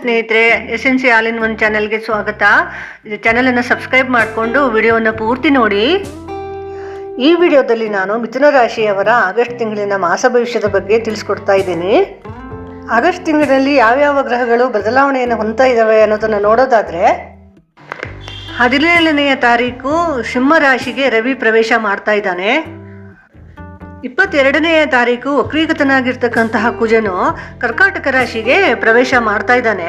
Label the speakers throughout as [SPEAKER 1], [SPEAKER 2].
[SPEAKER 1] ಸ್ನೇಹಿತರೆ S N C all in one ಚಾನಲ್ಗೆ ಸ್ವಾಗತ. ಚಾನಲನ್ನು ಸಬ್ಸ್ಕ್ರೈಬ್ ಮಾಡಿಕೊಂಡು ವಿಡಿಯೋವನ್ನು ಪೂರ್ತಿ ನೋಡಿ. ಈ ವಿಡಿಯೋದಲ್ಲಿ ನಾನು ಮಿಥುನ ರಾಶಿಯವರ ಆಗಸ್ಟ್ ತಿಂಗಳಿನ ಮಾಸ ಭವಿಷ್ಯದ ಬಗ್ಗೆ ತಿಳಿಸ್ಕೊಡ್ತಾ ಇದ್ದೀನಿ. ಆಗಸ್ಟ್ ತಿಂಗಳಿನಲ್ಲಿ ಯಾವ್ಯಾವ ಗ್ರಹಗಳು ಬದಲಾವಣೆಯನ್ನು ಹೊಂದ್ತಾ ಇದ್ದಾವೆ ಅನ್ನೋದನ್ನು ನೋಡೋದಾದರೆ, ಹದಿನೇಳನೆಯ ತಾರೀಕು ಸಿಂಹ ರಾಶಿಗೆ ರವಿ ಪ್ರವೇಶ ಮಾಡ್ತಾ ಇದ್ದಾನೆ. ಇಪ್ಪತ್ತೆರಡನೆಯ ತಾರೀಕು ವಕ್ರೀಗತನಾಗಿರ್ತಕ್ಕಂತಹ ಕುಜನು ಕರ್ಕಾಟಕ ರಾಶಿಗೆ ಪ್ರವೇಶ ಮಾಡ್ತಾ ಇದ್ದಾನೆ.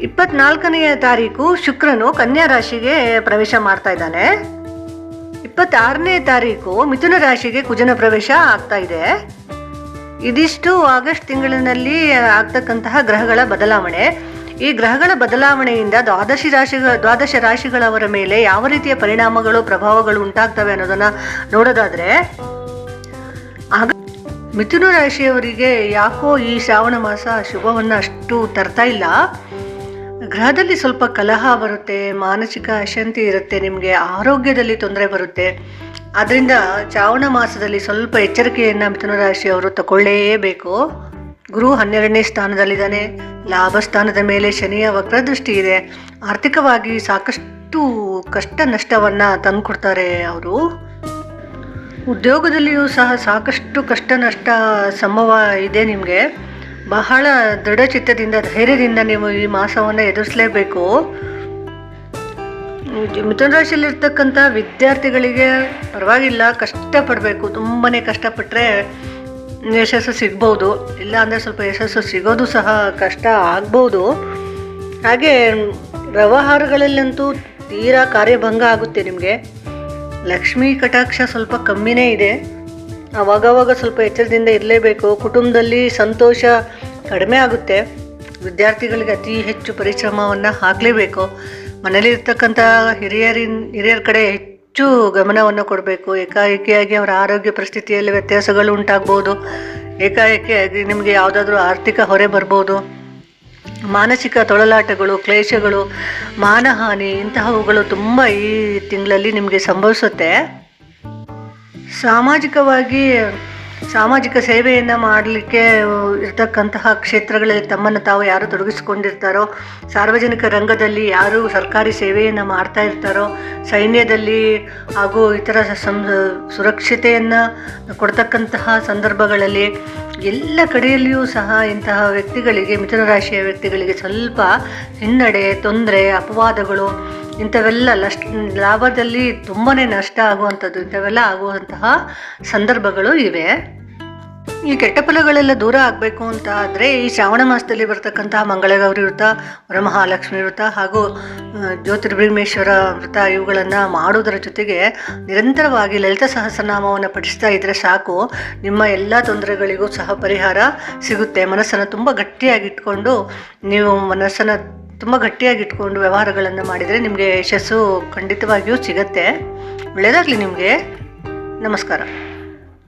[SPEAKER 1] ಇಪ್ಪತ್ನಾಲ್ಕನೆಯ ತಾರೀಕು ಶುಕ್ರನು ಕನ್ಯಾ ರಾಶಿಗೆ ಪ್ರವೇಶ ಮಾಡ್ತಾ ಇದ್ದಾನೆ. ಇಪ್ಪತ್ತಾರನೇ ತಾರೀಕು ಮಿಥುನ ರಾಶಿಗೆ ಕುಜನ ಪ್ರವೇಶ ಆಗ್ತಾ ಇದೆ. ಇದಿಷ್ಟು ಆಗಸ್ಟ್ ತಿಂಗಳಿನಲ್ಲಿ ಆಗ್ತಕ್ಕಂತಹ ಗ್ರಹಗಳ ಬದಲಾವಣೆ. ಈ ಗ್ರಹಗಳ ಬದಲಾವಣೆಯಿಂದ ದ್ವಾದಶಿ ರಾಶಿಗಳ ದ್ವಾದಶ ರಾಶಿಗಳವರ ಮೇಲೆ ಯಾವ ರೀತಿಯ ಪರಿಣಾಮಗಳು, ಪ್ರಭಾವಗಳು ಉಂಟಾಗ್ತವೆ ಅನ್ನೋದನ್ನ ನೋಡೋದಾದ್ರೆ ಮಿಥುನ ರಾಶಿಯವರಿಗೆ ಯಾಕೋ ಈ ಶ್ರಾವಣ ಮಾಸ ಶುಭವನ್ನು ಅಷ್ಟು ತರ್ತಾ ಇಲ್ಲ. ಗ್ರಹದಲ್ಲಿ ಸ್ವಲ್ಪ ಕಲಹ ಬರುತ್ತೆ, ಮಾನಸಿಕ ಅಶಾಂತಿ ಇರುತ್ತೆ, ನಿಮಗೆ ಆರೋಗ್ಯದಲ್ಲಿ ತೊಂದರೆ ಬರುತ್ತೆ. ಅದರಿಂದ ಶ್ರಾವಣ ಮಾಸದಲ್ಲಿ ಸ್ವಲ್ಪ ಎಚ್ಚರಿಕೆಯನ್ನು ಮಿಥುನ ರಾಶಿಯವರು ತಗೊಳ್ಳೇಬೇಕು ಗುರು ಹನ್ನೆರಡನೇ ಸ್ಥಾನದಲ್ಲಿದ್ದಾನೆ. ಲಾಭ ಸ್ಥಾನದ ಮೇಲೆ ಶನಿಯ ವಕ್ರದೃಷ್ಟಿ ಇದೆ. ಆರ್ಥಿಕವಾಗಿ ಸಾಕಷ್ಟು ಕಷ್ಟ ನಷ್ಟವನ್ನು ತಂದುಕೊಡ್ತಾರೆ ಅವರು. ಉದ್ಯೋಗದಲ್ಲಿಯೂ ಸಹ ಸಾಕಷ್ಟು ಕಷ್ಟ ನಷ್ಟ ಸಂಭವ ಇದೆ ನಿಮಗೆ. ಬಹಳ ದೃಢಚಿತ್ತದಿಂದ ಧೈರ್ಯದಿಂದ ನೀವು ಈ ಮಾಸವನ್ನು ಎದುರಿಸಲೇಬೇಕು. ಮಿಥುನ ರಾಶಿಯಲ್ಲಿರ್ತಕ್ಕಂಥ ವಿದ್ಯಾರ್ಥಿಗಳಿಗೆ ಪರವಾಗಿಲ್ಲ, ಕಷ್ಟಪಡಬೇಕು. ತುಂಬಾ ಕಷ್ಟಪಟ್ಟರೆ ಯಶಸ್ಸು ಸಿಗ್ಬೋದು. ಇಲ್ಲ ಅಂದರೆ ಸ್ವಲ್ಪ ಯಶಸ್ಸು ಸಿಗೋದು ಸಹ ಕಷ್ಟ ಆಗ್ಬೋದು. ಹಾಗೆ ವ್ಯವಹಾರಗಳಲ್ಲಂತೂ ತೀರಾ ಕಾರ್ಯಭಂಗ ಆಗುತ್ತೆ ನಿಮಗೆ. ಲಕ್ಷ್ಮೀ ಕಟಾಕ್ಷ ಸ್ವಲ್ಪ ಕಮ್ಮಿನೇ ಇದೆ. ಆವಾಗವಾಗ ಸ್ವಲ್ಪ ಎಚ್ಚರದಿಂದ ಇರಲೇಬೇಕು. ಕುಟುಂಬದಲ್ಲಿ ಸಂತೋಷ ಕಡಿಮೆ ಆಗುತ್ತೆ. ವಿದ್ಯಾರ್ಥಿಗಳಿಗೆ ಅತಿ ಹೆಚ್ಚು ಪರಿಶ್ರಮವನ್ನು ಹಾಕಲೇಬೇಕು ಮನೇಲಿರ್ತಕ್ಕಂಥ ಹಿರಿಯರಿನ್, ಹಿರಿಯರ ಕಡೆ ಹೆಚ್ಚು ಗಮನವನ್ನು ಕೊಡಬೇಕು. ಏಕಾಏಕಿಯಾಗಿ ಅವರ ಆರೋಗ್ಯ ಪರಿಸ್ಥಿತಿಯಲ್ಲಿ ವ್ಯತ್ಯಾಸಗಳು ಉಂಟಾಗ್ಬೋದು. ಏಕಾಏಕಿಯಾಗಿ ನಿಮಗೆ ಯಾವುದಾದ್ರೂ ಆರ್ಥಿಕ ಹೊರೆ ಬರ್ಬೋದು. ಮಾನಸಿಕ ತೊಳಲಾಟಗಳು ಕ್ಲೇಶಗಳು ಮಾನಹಾನಿ ಇಂತಹವುಗಳು ತುಂಬ ಈ ತಿಂಗಳಲ್ಲಿ ನಿಮಗೆ ಸಂಭವಿಸುತ್ತೆ. ಸಾಮಾಜಿಕವಾಗಿ ಸಾಮಾಜಿಕ ಸೇವೆಯನ್ನು ಮಾಡಲಿಕ್ಕೆ ಇರತಕ್ಕಂತಹ ಕ್ಷೇತ್ರಗಳಲ್ಲಿ ತಮ್ಮನ್ನು ತಾವು ಯಾರು ತೊಡಗಿಸಿಕೊಂಡಿರ್ತಾರೋ, ಸಾರ್ವಜನಿಕ ರಂಗದಲ್ಲಿ ಯಾರು ಸರ್ಕಾರಿ ಸೇವೆಯನ್ನು ಮಾಡ್ತಾ ಇರ್ತಾರೋ, ಸೈನ್ಯದಲ್ಲಿ ಹಾಗೂ ಇತರ ಸಂ, ಸುರಕ್ಷತೆಯನ್ನು ಕೊಡ್ತಕ್ಕಂತಹ ಸಂದರ್ಭಗಳಲ್ಲಿ ಎಲ್ಲ ಕಡೆಯಲ್ಲಿಯೂ ಸಹ ಇಂತಹ ವ್ಯಕ್ತಿಗಳಿಗೆ, ಮಿಥುನ ರಾಶಿಯ ವ್ಯಕ್ತಿಗಳಿಗೆ ಸ್ವಲ್ಪ ಹಿನ್ನಡೆ, ತೊಂದರೆ, ಅಪವಾದಗಳು ಇಂಥವೆಲ್ಲ ನಷ್ಟ, ಲಾಭದಲ್ಲಿ ತುಂಬಾ ನಷ್ಟ ಆಗುವಂಥದ್ದು, ಇಂಥವೆಲ್ಲ ಆಗುವಂತಹ ಸಂದರ್ಭಗಳು ಇವೆ. ಈ ಕೆಟ್ಟ ಫಲಗಳೆಲ್ಲ ದೂರ ಆಗಬೇಕು ಅಂತ ಆದರೆ ಈ ಶ್ರಾವಣ ಮಾಸದಲ್ಲಿ ಬರ್ತಕ್ಕಂತಹ ಮಂಗಳಗೌರಿ ವ್ರತ, ವರಮಹಾಲಕ್ಷ್ಮಿ ವ್ರತ ಹಾಗೂ ಜ್ಯೋತಿರ್ಭೀಮೇಶ್ವರ ವ್ರತ ಇವುಗಳನ್ನು ಮಾಡೋದರ ಜೊತೆಗೆ ನಿರಂತರವಾಗಿ ಲಲಿತ ಸಹಸ್ರನಾಮವನ್ನು ಪಠಿಸ್ತಾ ಇದ್ದರೆ ಸಾಕು. ನಿಮ್ಮ ಎಲ್ಲ ತೊಂದರೆಗಳಿಗೂ ಸಹ ಪರಿಹಾರ ಸಿಗುತ್ತೆ. ಮನಸ್ಸನ್ನು ತುಂಬ ಗಟ್ಟಿಯಾಗಿ ಇಟ್ಕೊಂಡು ನೀವು ಮನಸ್ಸನ್ನು ತುಂಬ ಗಟ್ಟಿಯಾಗಿ ಇಟ್ಕೊಂಡು ವ್ಯವಹಾರಗಳನ್ನು ಮಾಡಿದರೆ ನಿಮಗೆ ಯಶಸ್ಸು ಖಂಡಿತವಾಗಿಯೂ ಸಿಗತ್ತೆ. ಒಳ್ಳೆಯದಾಗಲಿ ನಿಮಗೆ. ನಮಸ್ಕಾರ.